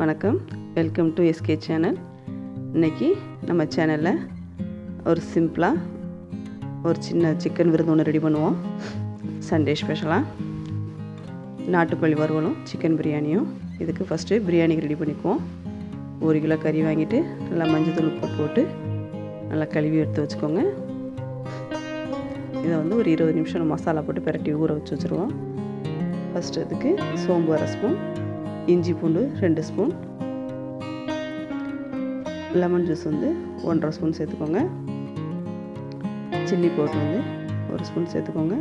வணக்கம். Welcome to SK channel இன்றைக்கி நம்ம சேனலில் ஒரு சிம்பிளாக ஒரு சின்ன சிக்கன் விருந்து ஒன்று ரெடி பண்ணுவோம். சண்டே ஸ்பெஷலாக நாட்டுக்கோழி வறுவலும் சிக்கன் பிரியாணியும். இதுக்கு ஃபஸ்ட்டு பிரியாணிக்கு ரெடி பண்ணிக்குவோம். ஒரு கிலோ கறி வாங்கிட்டு நல்லா மஞ்சள் தூள் உப்பு போட்டு நல்லா கழுவி எடுத்து வச்சுக்கோங்க. இதை வந்து ஒரு இருபது நிமிஷம் மசாலா போட்டு பெரட்டி ஊற வச்சு வச்சுருவோம். ஃபஸ்ட்டு அதுக்கு சோம்பு அரை ஸ்பூன் இஞ்சி பூண்டு ரெண்டு ஸ்பூன். லெமன் ஜூஸ் வந்து ஒன்றரை ஸ்பூன் சேர்த்துக்கோங்க. சில்லி பவுடர் வந்து ஒரு ஸ்பூன் சேர்த்துக்கோங்க.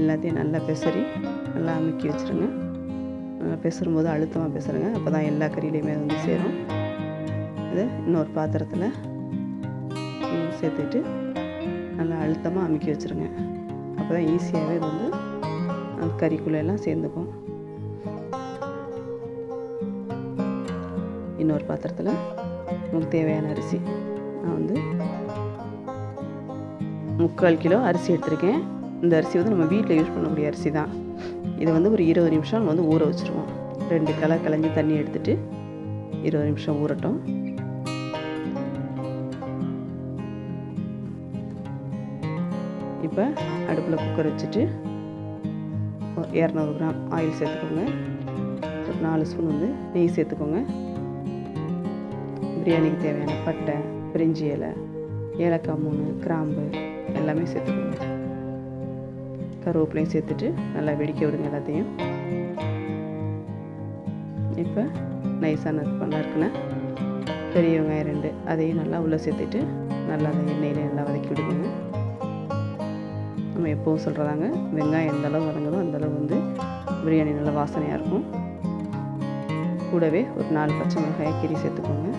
எல்லாத்தையும் நல்லா பெசரி நல்லா அமுக்கி வச்சுருங்க. நல்லா பெசரும்போது அழுத்தமாக பெசருங்க. அப்போ தான் எல்லா கறியிலையுமே வந்து சேரும். இதை இன்னொரு பாத்திரத்தில் சேர்த்துட்டு நல்லா அழுத்தமாக அமுக்கி வச்சுருங்க. அப்போ தான் ஈஸியாகவே இது வந்து அந்த கறிக்குள்ளே எல்லாம் சேர்ந்துக்கும். இன்னொரு பாத்திரத்தில் நமக்கு தேவையான அரிசி. நான் வந்து முக்கால் கிலோ அரிசி எடுத்திருக்கேன். இந்த அரிசி வந்து நம்ம வீட்டில் யூஸ் பண்ணக்கூடிய அரிசி தான். இதை வந்து ஒரு இருபது நிமிஷம் நம்ம வந்து ஊற வச்சுருவோம். ரெண்டு கலர் கலைஞ்சி தண்ணி எடுத்துகிட்டு இருபது நிமிஷம் ஊறட்டும். இப்போ அடுப்பில் குக்கர் வச்சுட்டு இரநூறு கிராம் ஆயில் சேர்த்துக்கோங்க. ஒரு நாலு ஸ்பூன் வந்து நெய் சேர்த்துக்கோங்க. பிரியாணிக்கு தேவையான பட்டை பிரிஞ்சி இலை ஏலக்காய் மூணு கிராம்பு எல்லாமே சேர்த்துக்கோங்க. கருவேப்பிலையும் சேர்த்துட்டு நல்லா வெடிக்க விடுங்க எல்லாத்தையும். இப்போ நைஸான பண்ண இருக்குன்னா பெரிய வெங்காயம் ரெண்டு அதையும் நல்லா உள்ளே சேர்த்துட்டு நல்லா அந்த எண்ணெயில் நல்லா வதக்கி விடுங்க. நம்ம எப்போவும் சொல்கிறதாங்க வெங்காயம் எந்த அளவு வதங்குதோ அந்தளவு வந்து பிரியாணி நல்லா வாசனையாக இருக்கும். கூடவே ஒரு நாலு பச்சை மிளகாயை கீரி சேர்த்துக்கோங்க.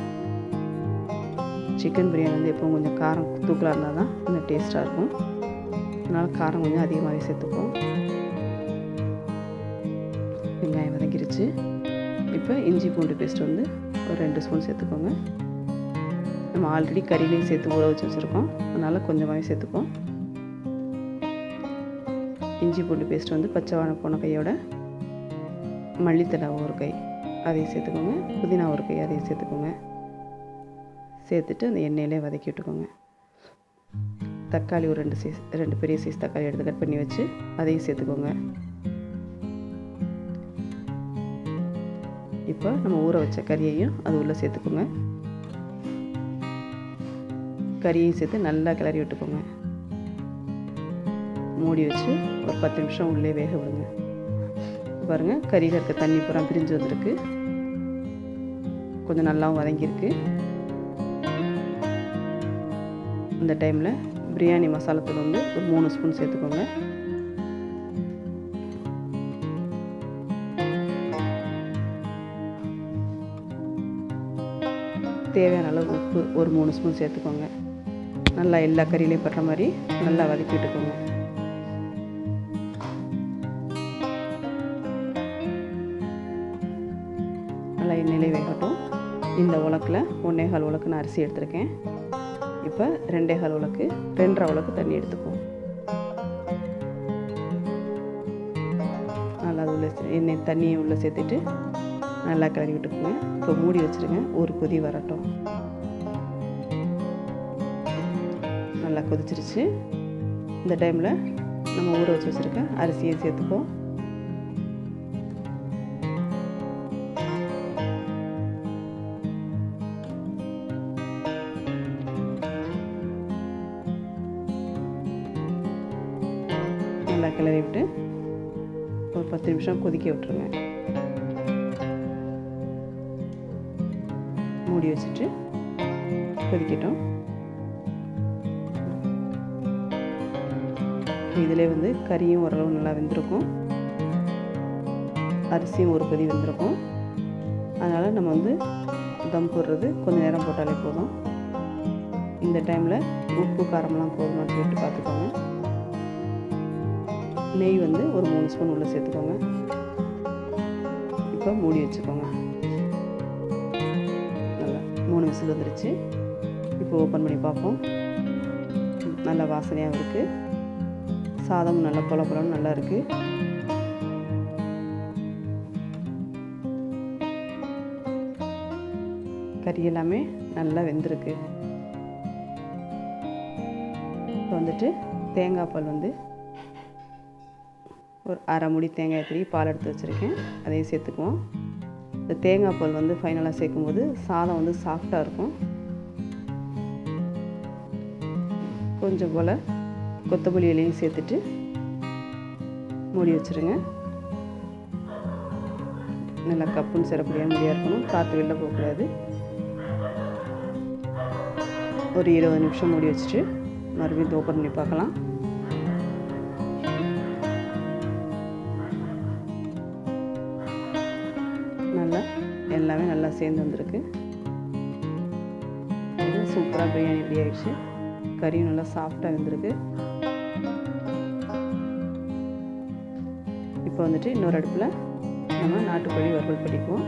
சிக்கன் பிரியாணி வந்து எப்பவும் கொஞ்சம் காரம் தூக்கலாக இருந்தால் தான் கொஞ்சம் டேஸ்ட்டாக இருக்கும். அதனால் காரம் கொஞ்சம் அதிகமாகவே சேர்த்துப்போம். வெங்காயம் வதங்கிருச்சு. இப்போ இஞ்சி பூண்டு பேஸ்ட் வந்து ஒரு ரெண்டு ஸ்பூன் சேர்த்துக்கோங்க. நம்ம ஆல்ரெடி கறியிலையும் சேர்த்து ஊற வச்சு வச்சுருக்கோம். அதனால் கொஞ்சமாகவே சேர்த்துப்போம். இஞ்சி பூண்டு பேஸ்ட் வந்து பச்சை வாழை போன கையோட மல்லித்தலை ஒரு கை அதையும் சேர்த்துக்கோங்க. புதினா ஒரு கை அதையும் சேர்த்துக்கோங்க. சேர்த்துட்டு அந்த எண்ணெயிலே வதக்கி விட்டுக்கோங்க. தக்காளி ஒரு ரெண்டு சைஸ் ரெண்டு பெரிய சைஸ் தக்காளி எடுத்து கட் பண்ணி வச்சு அதையும் சேர்த்துக்கோங்க. இப்போ நம்ம ஊற வச்ச கறியையும் அது உள்ளே சேர்த்துக்கோங்க. கறியையும் சேர்த்து நல்லா கிளறி விட்டுக்கோங்க. மூடி வச்சு ஒரு பத்து நிமிஷம் உள்ளே வேக விடுங்க. பாருங்கள் கறியில் இருக்க தண்ணி பூரா பிரிஞ்சு வந்திருக்கு. கொஞ்சம் நல்லாவும் வதங்கியிருக்கு. இந்த டைமில் பிரியாணி மசாலாத்தூள் வந்து ஒரு மூணு ஸ்பூன் சேர்த்துக்கோங்க. தேவையான அளவு உப்பு ஒரு மூணு ஸ்பூன் சேர்த்துக்கோங்க. நல்லா எல்லா கறியிலையும் படுற மாதிரி நல்லா வதக்கி விட்டுக்கோங்க. நல்லா எண்ணெயிலே வேகட்டும். இந்த உலக்கில் ஒன்றேகால் உலக்கு நான் அரிசி எடுத்திருக்கேன். இப்போ ரெண்டே கால் உலக்கு ரெண்டரை உலக்கு தண்ணி எடுத்துப்போம் நல்லா அது உள்ள எண்ணெய் தண்ணியை உள்ளே சேர்த்துட்டு நல்லா கிளறி விட்டுக்குங்க. இப்போ மூடி வச்சுருங்க. ஒரு கொதி வரட்டும். நல்லா கொதிச்சிருச்சு. இந்த டைமில் நம்ம ஊற வச்சு வச்சுருக்க அரிசியை சேர்த்துப்போம் நல்லா கிளறி விட்டு ஒரு பத்து நிமிஷம் கொதிக்க விட்டுருங்க. மூடி வச்சுட்டு கொதிக்கட்டும். இதிலே வந்து கறியும் ஓரளவு நல்லா வெந்திருக்கும். அரிசியும் ஒரு கொதி வெந்திருக்கும். அதனால் நம்ம வந்து தம் போடுறது கொஞ்சம் நேரம் போட்டாலே போதும். இந்த டைமில் உப்பு காரமெல்லாம் போதுமான்னு சொல்லிட்டு பார்த்துக்கோங்க. நெய் வந்து ஒரு மூணு ஸ்பூன் உள்ளே சேர்த்துக்கோங்க. இப்போ மூடி வச்சுக்கோங்க. நல்லா மூணு விசில் வந்துருச்சு. இப்போ ஓப்பன் பண்ணி பார்ப்போம். நல்லா வாசனையாகவும் இருக்குது சாதமும் நல்லா பொல பொலன்னு நல்லா இருக்குது கறி எல்லாமே நல்லா வெந்திருக்கு. இப்போ வந்துட்டு தேங்காய் பால் வந்து ஒரு அரை முடி தேங்காய் திருவி பால் எடுத்து வச்சுருக்கேன். அதையும் சேர்த்துக்குவோம். இந்த தேங்காய் பால் வந்து ஃபைனலாக சேர்க்கும்போது சாதம் வந்து சாஃப்டாக இருக்கும். கொஞ்சம் போல் கொத்தமல்லி இலையும் சேர்த்துட்டு மூடி வச்சுருங்க. நல்லா கப்புன்னு சிறப்படியாக முடியாக இருக்கணும். காற்று வெளில போகக்கூடாது. ஒரு இருபது நிமிஷம் மூடி வச்சுட்டு மறுபடியும் ஓப்பன் பண்ணி பார்க்கலாம். சேர்ந்து வந்திருக்கு. இது சூப்பராக பிரியாணி ரெடி ஆயிடுச்சு. கறியும் நல்லா சாஃப்டாக வந்திருக்கு. இப்போ வந்துட்டு இன்னொரு அடுப்பில் நம்ம நாட்டுக்கோழி வறுவல் பண்ணிக்குவோம்.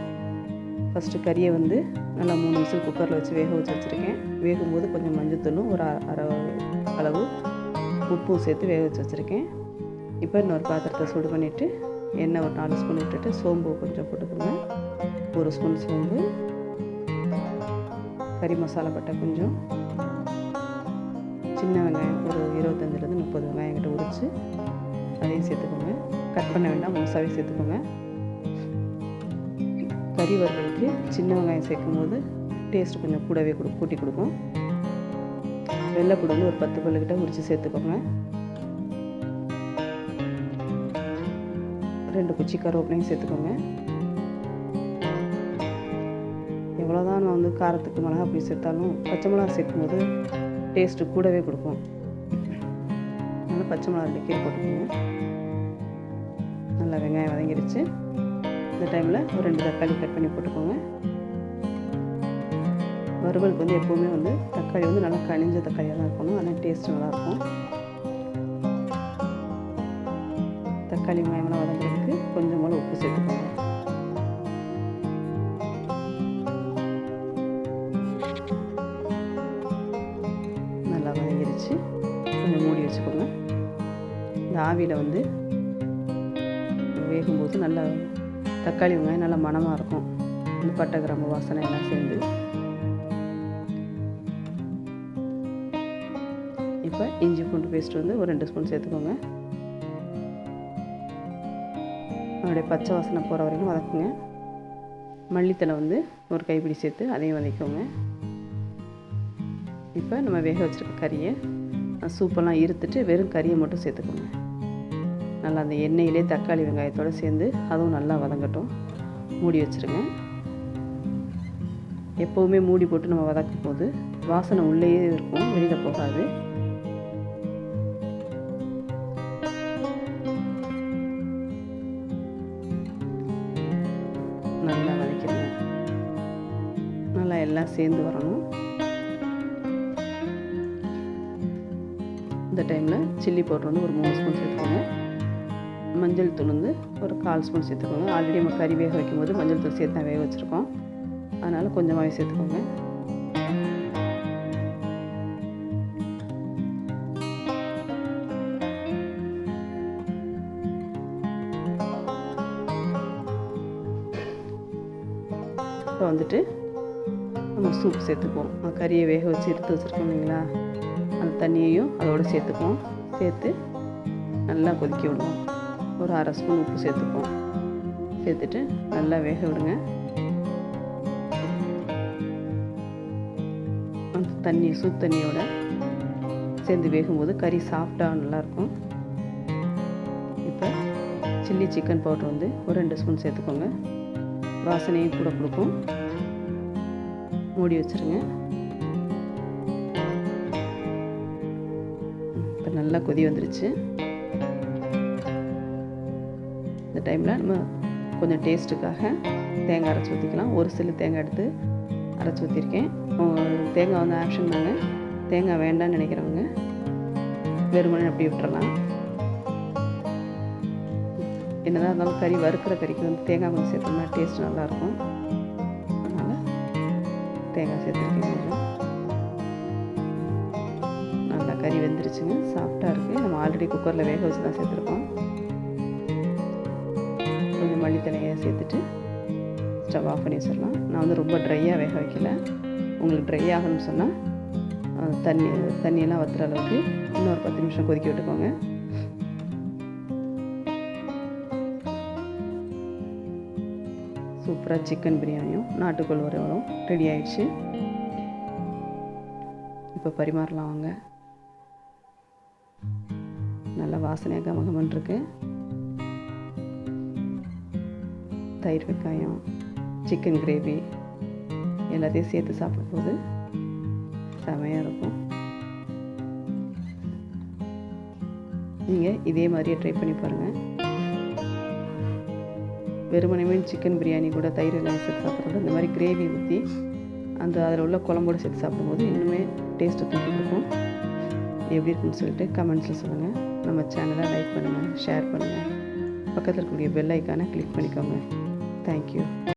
ஃபஸ்ட்டு கறியை வந்து நல்லா மூணு விசில் குக்கரில் வச்சு வேக வச்சு வச்சுருக்கேன். வேகும்போது கொஞ்சம் மஞ்சத்தூளும் ஒரு அரை அளவு உப்பும் சேர்த்து வேக வச்சு வச்சுருக்கேன். இப்போ இன்னொரு பாத்திரத்தை சூடு பண்ணிவிட்டு எண்ணெய் ஒரு நாலு ஸ்பூன் விட்டுட்டு சோம்பு கொஞ்சம் போட்டுக்கோங்க. ஒரு ஸ்பூன் சோம்பு கறி மசாலா பட்டை கொஞ்சம் சின்ன வெங்காயம் ஒரு இருபத்தஞ்சிலேருந்து முப்பது வெங்காயம் கிட்ட உரித்து அதையும் சேர்த்துக்கோங்க. கட் பண்ண வேண்டாம் முழுசாகவே சேர்த்துக்கோங்க. கறி வறுவலுக்கு சின்ன வெங்காயம் சேர்க்கும் போது டேஸ்ட் கொஞ்சம் கூடவே கொடு கூட்டி கொடுக்கும். வெள்ளைப்பூடு வந்து ஒரு பத்து பல்லுக்கிட்ட உரித்து சேர்த்துக்கோங்க. ரெண்டு குச்சி கருவேப்பிலையும் சேர்த்துக்கோங்க. எவ்வளோதான் நான் வந்து காரத்துக்கு மிளகா அப்படி சேர்த்தாலும் பச்சை மிளகா சேர்க்கும்போது டேஸ்ட்டு கூடவே கொடுக்கும். அதனால் பச்சை மிளகா ரெண்டு கீரை போட்டுக்கோங்க. நல்லா வெங்காயம் வதங்கிடுச்சு இந்த டைமில் ஒரு ரெண்டு தக்காளி கட் பண்ணி போட்டுக்கோங்க. வறுவலுக்கு வந்து எப்போவுமே வந்து தக்காளி வந்து நல்லா கனிஞ்ச தக்காளியாக தான் இருக்கணும். அதனால் டேஸ்ட் நல்லாயிருக்கும். தக்காளி வெங்காயமெல்லாம் வதங்குறதுக்கு கொஞ்சம் மூலம் உப்பு சேர்த்துக்கோங்க. இந்த ஆவியில் வந்து வேகும்போது நல்லா தக்காளி வெங்காயம் நல்லா மணமாக இருக்கும். இந்த பட்டை கிராம்பு வாசனை எல்லாம் சேர்ந்து. இப்போ இஞ்சி பூண்டு பேஸ்ட் வந்து ஒரு ரெண்டு ஸ்பூன் சேர்த்துக்கோங்க. அதனுடைய பச்சை வாசனை போகிற வரைக்கும் வதக்குங்க. மல்லித்தலை வந்து ஒரு கைப்பிடி சேர்த்து அதையும் வதக்கிக்கோங்க. இப்போ நம்ம வேக வச்சுருக்க கறியை சூப்பெல்லாம் இருத்துட்டு வெறும் கறியை மட்டும் சேர்த்துக்கோங்க. நல்லா அந்த எண்ணெயிலே தக்காளி வெங்காயத்தோடு சேர்ந்து அதுவும் நல்லா வதங்கட்டும். மூடி வச்சுருங்க. எப்போவுமே மூடி போட்டு நம்ம வதக்கும் போது வாசனை உள்ளேயே இருக்கும் வெளியில் போகாது. நல்லா வதக்கிடுங்க நல்லா எல்லாம் சேர்ந்து வரணும். இந்த டைமில் சில்லி பவுடர் வந்து ஒரு மூணு ஸ்பூன் சேர்த்துக்கோங்க. மஞ்சள் தூள் வந்து ஒரு கால் ஸ்பூன் சேர்த்துக்கோங்க. ஆல்ரெடி நம்ம கறி வேக வைக்கும் போது மஞ்சள் தூள் சேர்த்து வேக வச்சுருக்கோம். அதனால் கொஞ்சமாகவே சேர்த்துக்கோங்க. இப்போ வந்துட்டு நம்ம சூப் சேர்த்துக்குவோம். கறியை வேக வச்சு எடுத்து வச்சுருக்கோம் இல்லைங்களா? அந்த தண்ணியையும் அதோடு சேர்த்துக்குவோம். சேர்த்து நல்லா கொதிக்க விடுவோம். ஒரு அரை ஸ்பூன் உப்பு சேர்த்துப்போம். சேர்த்துட்டு நல்லா வேக விடுங்க. அந்த தண்ணி சூப் தண்ணியோட சேர்ந்து வேகும்போது கறி சாஃப்டாக நல்லாயிருக்கும். இப்போ சில்லி சிக்கன் பவுடர் வந்து ஒரு ரெண்டு ஸ்பூன் சேர்த்துக்கோங்க. வாசனையும் கூட கொடுக்கும். மூடி வச்சுருங்க. இப்போ நல்லா கொதி வந்துருச்சு. இந்த டைமில் நம்ம கொஞ்சம் டேஸ்ட்டுக்காக தேங்காய் அரைச்சி ஊற்றிக்கலாம். ஒரு சில தேங்காய் எடுத்து அரைச்சி ஊற்றிருக்கேன். தேங்காய் வந்து ஆப்ஷன் தாங்க தேங்காய் வேண்டாம்னு நினைக்கிறவங்க வெறுமனே அப்படி விட்டுறலாம். என்னதான் இருந்தாலும் கறி வறுக்கிற கறிக்கு வந்து தேங்காய் கொஞ்சம் சேர்த்தோம்னா டேஸ்ட் நல்லாயிருக்கும். அதனால் தேங்காய் சேர்த்துருக்கேன் கொஞ்சம் நல்லா கறி வெந்துருச்சுங்க. சாஃப்டாக இருக்குது நம்ம ஆல்ரெடி குக்கரில் வேக வச்சு தான் சேர்த்துருக்கோம். மல்லித்தலையை சேர்த்துட்டு ஸ்டவ் ஆஃப் பண்ணி வச்சிடலாம். நான் வந்து ரொம்ப ட்ரையாக வேக வைக்கல. உங்களுக்கு ட்ரை ஆகணும்னு சொன்னால் தண்ணி தண்ணியெல்லாம் வத்துற அளவுக்கு இன்னொரு பத்து நிமிஷம் கொதிக்க விட்டுக்கோங்க. சூப்பராக சிக்கன் பிரியாணியும் நாட்டுக்கோள் வறுவலும் ரெடி ஆயிடுச்சு. இப்போ பரிமாறலாம் வாங்க. நல்ல வாசனையாக கமகமன் இருக்குது தயிர் வெங்காயம் சிக்கன் கிரேவி எல்லாத்தையும் சேர்த்து சாப்பிடும்போது செமையாக இருக்கும். நீங்கள் இதே மாதிரியே ட்ரை பண்ணி பாருங்கள் வெறுமனையுமே சிக்கன் பிரியாணி கூட தயிர் வெங்காயம் சேர்த்து சாப்பிட்றது இந்த மாதிரி கிரேவி ஊற்றி அந்த அதில் உள்ள குழம்போடு சேர்த்து சாப்பிடும்போது இன்னுமே டேஸ்ட்டு தூக்கி கொடுக்கும். எப்படி இருக்குன்னு சொல்லிட்டு கமெண்ட்ஸில் சொல்லுங்கள் நம்ம சேனலை லைக் பண்ணுங்கள் ஷேர் பண்ணுங்கள் பக்கத்தில் இருக்கக்கூடிய பெல் ஐக்கானை கிளிக் பண்ணிக்கோங்க. தேங்க்யூ